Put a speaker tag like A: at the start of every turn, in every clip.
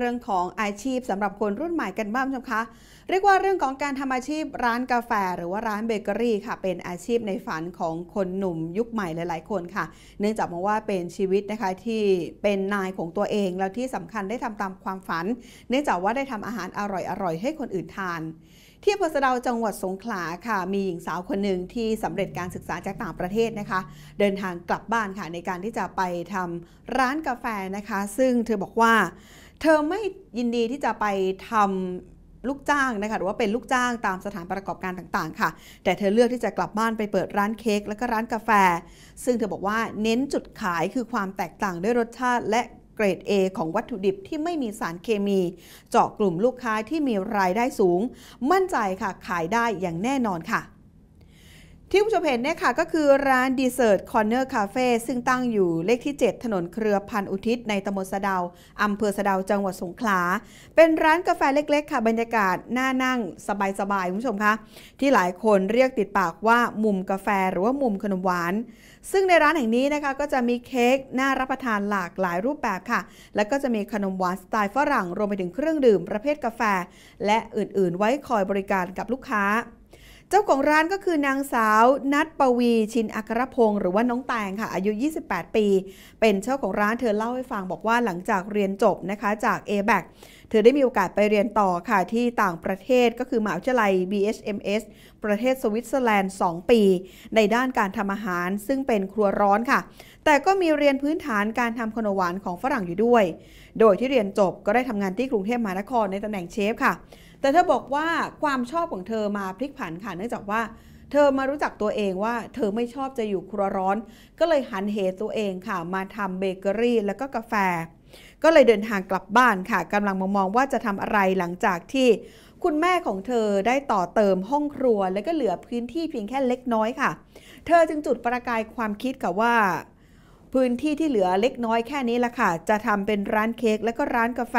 A: เรื่องของอาชีพสำหรับคนรุ่นใหม่กันบ้างชมคะเรียกว่าเรื่องของการทำอาชีพร้านกาแฟ หรือว่าร้านเบเกอรี่ค่ะ เป็นอาชีพในฝันของคนหนุ่มยุคใหม่หลาย ๆ คนค่ะ เนื่องจากมองว่าเป็นชีวิตนะคะที่เป็นนายของตัวเอง แล้วที่สำคัญได้ทำตามความฝัน เนื่องจากว่าได้ทำอาหารอร่อย ๆ ให้คนอื่นทานที่อำเภอสะดาจังหวัดสงขลาค่ะ มีหญิงสาวคนหนึ่งที่สำเร็จการศึกษาจากต่างประเทศนะคะ เดินทางกลับบ้านค่ะในการที่จะไปทำร้านกาแฟนะคะ ซึ่งเธอบอกว่า เธอไม่ยินดีที่จะไปทำลูกจ้างนะคะหรือว่าเป็นลูกจ้างตามสถานประกอบการต่างๆ ค่ะ แต่เธอเลือกที่จะกลับบ้านไปเปิดร้านเค้กและก็ร้านกาแฟ ซึ่งเธอบอกว่าเน้นจุดขายคือความแตกต่างด้วยรสชาติและเกรด A ของวัตถุดิบที่ไม่มีสารเคมี เจาะกลุ่มลูกค้าที่มีรายได้สูง มั่นใจค่ะขายได้อย่างแน่นอนค่ะ ที่ผู้ชมเห็นเนี่ยค่ะก็คือร้านดีเซอร์ตคอร์เนอร์คาเฟ่ซึ่งตั้งอยู่เลขที่ 7 ถนนเครือพันอุทิศในตำบลสะเดาอำเภอสะเดาจังหวัดสงขลา เป็นร้านกาแฟเล็กๆ ค่ะ บรรยากาศน่านั่งสบายๆคุณผู้ชมคะที่หลายคนเรียกติดปากว่ามุมกาแฟหรือว่ามุมขนมหวาน ซึ่งในร้านแห่งนี้นะคะก็จะมีเค้กน่ารับประทานหลากหลายรูปแบบค่ะ แล้วก็จะมีขนมหวานสไตล์ฝรั่งรวมไปถึงเครื่องดื่มประเภทกาแฟ และอื่นๆ ไว้คอยบริการกับลูกค้า เจ้าของร้านก็คือนางสาวนัทปวีชินอัครพงศ์หรือว่าน้องแตงค่ะ อายุ 28 ปี เป็นเจ้าของร้านเธอเล่าให้ฟังบอกว่าหลังจากเรียนจบนะคะจาก a b a c เธอได้มีโอกาสไปเรียนต่อค่ะที่ต่างประเทศก็คือมหาวิทยาลัย BHMS ประเทศสวิตเซอร์แลนด์ 2 ปี ในด้านการทำอาหารซึ่งเป็นครัวร้อนค่ะ แต่ก็มีเรียนพื้นฐานการทำขนมหวานของฝรั่งอยู่ด้วย โดยที่เรียนจบก็ได้ทำงานที่กรุงเทพมหานครในตำแหน่งเชฟค่ะ แต่เธอบอกว่าความชอบของเธอมาพลิกผันค่ะเนื่องจากว่าเธอมารู้จักตัวเองว่าเธอไม่ชอบจะอยู่ครัวร้อน ก็เลยหันเหตัวเองค่ะ มาทำเบเกอรี่แล้วก็กาแฟ ก็เลยเดินทางกลับบ้านค่ะกำลังมองว่าจะทำอะไรหลังจากที่คุณแม่ของเธอได้ต่อเติมห้องครัว แล้วก็เหลือพื้นที่เพียงแค่เล็กน้อยค่ะ เธอจึงจุดประกายความคิดค่ะว่า พื้นที่ที่เหลือเล็กน้อยแค่นี้ละค่ะ จะทำเป็นร้านเค้กและก็ร้านกาแฟ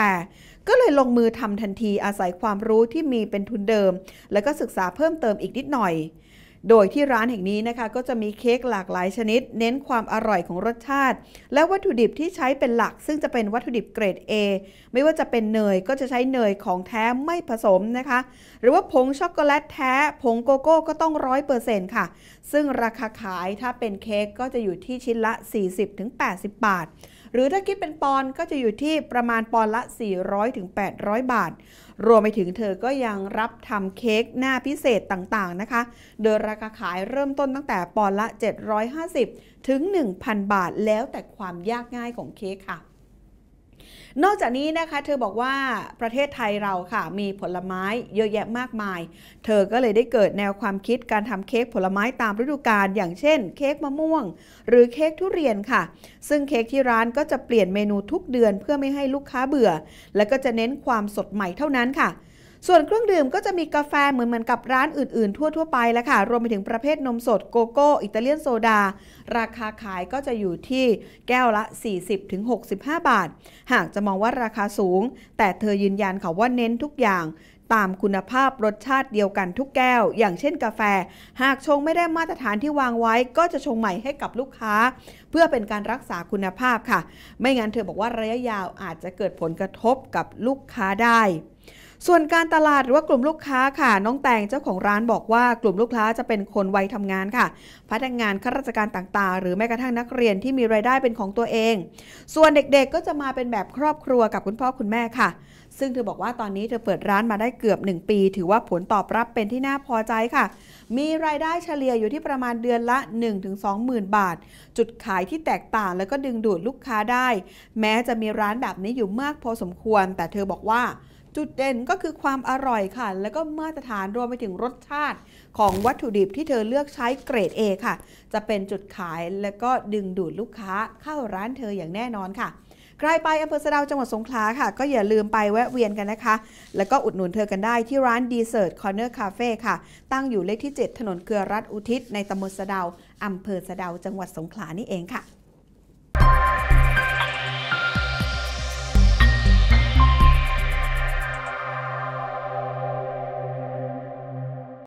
A: ก็เลยลงมือทำทันทีอาศัยความรู้ที่มีเป็นทุนเดิม แล้วก็ศึกษาเพิ่มเติมอีกนิดหน่อย โดยที่ร้านแห่งนี้นะคะก็จะมีเค้กหลากหลายชนิด เน้นความอร่อยของรสชาติ และวัตถุดิบที่ใช้เป็นหลัก ซึ่งจะเป็นวัตถุดิบเกรด A ไม่ว่าจะเป็นเนยก็จะใช้เนยของแท้ไม่ผสมนะคะ หรือว่าผงช็อกโกแลตแท้ ผงโกโก้ก็ต้องร้อยเปอร์เซ็นต์ค่ะ ซึ่งราคาขายถ้าเป็นเค้กก็จะอยู่ที่ชิ้นละ 40-80 บาท หรือถ้าคิดเป็นปอนก็จะอยู่ที่ประมาณปอนละ 400-800 บาท รวมไปถึงเธอก็ยังรับทำเค้กหน้าพิเศษต่างๆนะคะ โดยราคาขายเริ่มต้นตั้งแต่ปอนด์ละ 750 ถึง 1,000 บาท แล้วแต่ความยากง่ายของเค้กค่ะ นอกจากนี้นะคะ เธอบอกว่าประเทศไทยเราค่ะ มีผลไม้เยอะแยะมากมาย เธอก็เลยได้เกิดแนวความคิดการทำเค้กผลไม้ตามฤดูกาลอย่างเช่น เค้กมะม่วง หรือเค้กทุเรียนค่ะ ซึ่งเค้กที่ร้านก็จะเปลี่ยนเมนูทุกเดือนเพื่อไม่ให้ลูกค้าเบื่อ และก็จะเน้นความสดใหม่เท่านั้นค่ะ ส่วนเครื่องดื่มก็จะมีกาแฟเหมือนเหมือนกับร้านอื่นๆ ทั่วๆไปแล้วค่ะ รวมไปถึงประเภทนมสดโกโก้ อิตาเลียนโซดา ราคาขายก็จะอยู่ที่แก้วละ 40-65 บาท หากจะมองว่าราคาสูง แต่เธอยืนยันค่ะว่าเน้นทุกอย่างตามคุณภาพรสชาติเดียวกันทุกแก้ว อย่างเช่นกาแฟ หากชงไม่ได้มาตรฐานที่วางไว้ ก็จะชงใหม่ให้กับลูกค้า เพื่อเป็นการรักษาคุณภาพค่ะ ไม่งั้นเธอบอกว่าระยะยาวอาจจะเกิดผลกระทบกับลูกค้าได้ ส่วนการตลาดหรือว่ากลุ่มลูกค้าค่ะ น้องแตงเจ้าของร้านบอกว่ากลุ่มลูกค้าจะเป็นคนวัยทำงานค่ะ พนักงานข้าราชการต่างๆ หรือแม้กระทั่งนักเรียนที่มีรายได้เป็นของตัวเอง ส่วนเด็กๆก็จะมาเป็นแบบครอบครัวกับคุณพ่อคุณแม่ค่ะ ซึ่งเธอบอกว่าตอนนี้เธอเปิดร้านมาได้เกือบ 1 ปี ถือว่าผลตอบรับเป็นที่น่าพอใจค่ะ มีรายได้เฉลี่ยอยู่ที่ประมาณเดือนละ 1-20,000 บาท จุดขายที่แตกต่างแล้วก็ดึงดูดลูกค้าได้ แม้จะมีร้านแบบนี้อยู่มากพอสมควร แต่เธอบอกว่า จุดเด่นก็คือความอร่อยค่ะ แล้วก็มาตรฐานรวมไปถึงรสชาติ ของวัตถุดิบที่เธอเลือกใช้เกรด A ค่ะ จะเป็นจุดขายแล้วก็ดึงดูดลูกค้าเข้าร้านเธออย่างแน่นอนค่ะใครไปอำเภอสะดาจังหวัดสงขลาค่ะ ก็อย่าลืมไปแวะเวียนกันนะคะ แล้วก็อุดหนุนเธอกันได้ที่ร้านดีเซอร์ตคอร์เนอร์คาเฟ่ค่ะ ตั้งอยู่เลขที่ 7 ถนนเกลือรัฐอุทิศในตำบลสะดาอำเภอสะดาจังหวัดสงขลานี่เองค่ะ